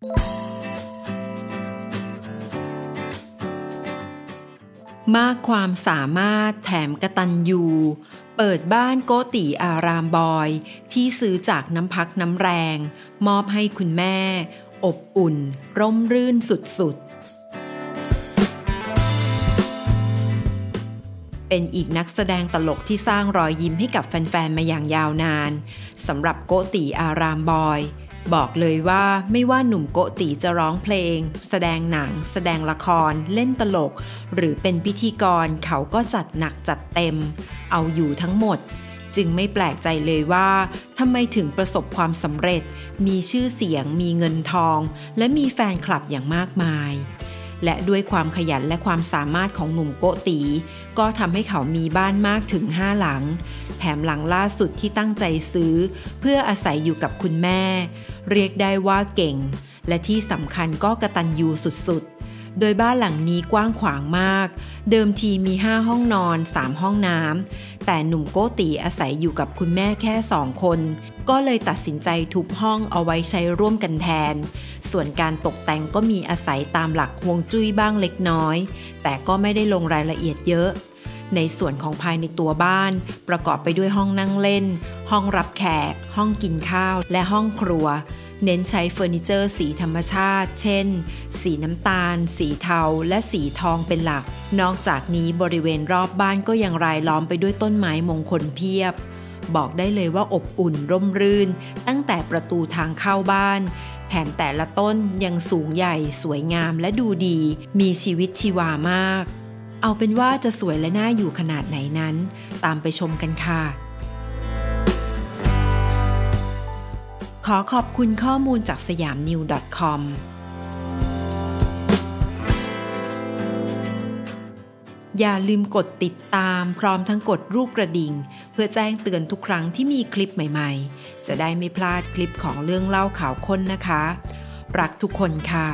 มากความสามารถแถมกระตันยูเปิดบ้านโกติอารามบอย ที่ซื้อจากน้ำพักน้ำแรง มอบให้คุณแม่ อบอุ่น ร่มรื่นสุดๆ เป็นอีกนักแสดงตลกที่สร้างรอยยิ้มให้กับแฟน ๆ มาอย่างยาวนานสำหรับโกติอารามบอย บอกเลยว่าไม่ว่าหนุ่มโกติจะร้องเพลง แสดงหนัง แสดงละคร เล่นตลก หรือเป็นพิธีกรเขาก็จัดหนักจัดเต็ม เอาอยู่ทั้งหมด จึงไม่แปลกใจเลยว่าทำไมถึงประสบความสำเร็จ มีชื่อเสียง มีเงินทอง และมีแฟนคลับอย่างมากมาย และด้วยความขยันและความสามารถของหนุ่มโกตี ก็ทำให้เขามีบ้านมากถึงห้าหลัง แถมหลังล่าสุดที่ตั้งใจซื้อ เพื่ออาศัยอยู่กับคุณแม่ เรียกได้ว่าเก่ง และที่สำคัญก็กระตันยูสุดๆ โดยบ้านหลังนี้กว้างขวางมาก เดิมทีมี 5 ห้องนอน 3 ห้องน้ำแต่หนุ่มโกตีอาศัยอยู่กับคุณแม่แค่สองคน ก็เลยตัดสินใจทุบห้องเอาไว้ใช้ร่วมกันแทน ส่วนการตกแต่งก็มีอาศัยตามหลักฮวงจุ้ยบ้างเล็กน้อย แต่ก็ไม่ได้ลงรายละเอียดเยอะ ในส่วนของภายในตัวบ้าน ประกอบไปด้วยห้องนั่งเล่น ห้องรับแขก ห้องกินข้าว และห้องครัว เน้นใช้เฟอร์นิเจอร์สีธรรมชาติ เช่น สีน้ำตาล สีเทา และสีทองเป็นหลัก นอกจากนี้บริเวณรอบบ้านก็ยังรายล้อมไปด้วยต้นไม้มงคลเพียบ บอกได้เลยว่าอบอุ่นร่มรื่น ตั้งแต่ประตูทางเข้าบ้านแถมแต่ละต้นยังสูงใหญ่สวยงามและดูดี มีชีวิตชีวามาก เอาเป็นว่าจะสวยและน่าอยู่ขนาดไหนนั้น ตามไปชมกันค่ะ ขอขอบคุณข้อมูลจากสยามนิว .com อย่าลืมกดติดตามพร้อมทั้งกดรูปกระดิ่ง เพื่อแจ้งเตือนทุกครั้งที่มีคลิปใหม่ๆ จะได้ไม่พลาดคลิปของเรื่องเล่าข่าวค้นนะคะ รักทุกคนค่ะ